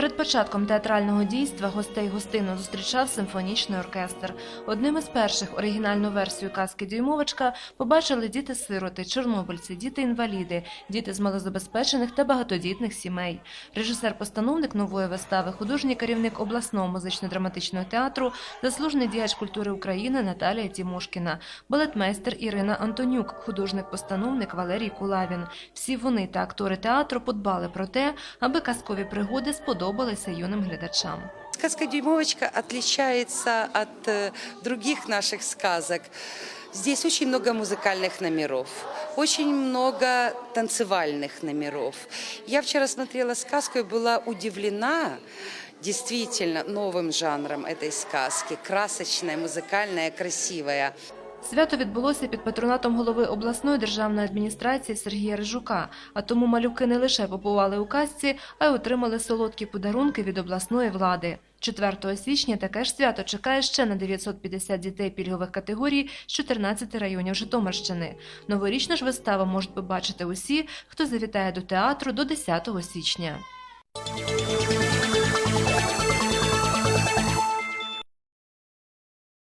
Перед початком театрального дійства гостей гостину зустрічав симфонічний оркестр. Одним із перших оригінальну версію казки Дюймовочка побачили діти-сироти, чорнобильці, діти-інваліди, діти з малозабезпечених та багатодітних сімей. Режисер-постановник нової вистави, художній керівник обласного музично-драматичного театру, заслужений діяч культури України Наталія Тімошкіна, балетмейстер Ірина Антонюк, художник-постановник Валерій Кулавін. Всі вони та актори театру подбали про те, аби казкові пригоди сподобалися юним глядачам. Сказка «Дюймовочка» отличается от э, других наших сказок. Здесь очень много музыкальных номеров, очень много танцевальных номеров. Я вчера смотрела сказку и была удивлена действительно новым жанром этой сказки. Красочная, музыкальная, красивая. Свято відбулося під патронатом голови обласної державної адміністрації Сергія Рижука. А тому малюки не лише побували у казці, а й отримали солодкі подарунки від обласної влади. 4 січня таке ж свято чекає ще на 950 дітей пільгових категорій з 14 районів Житомирщини. Новорічну ж виставу можуть побачити усі, хто завітає до театру до 10 січня.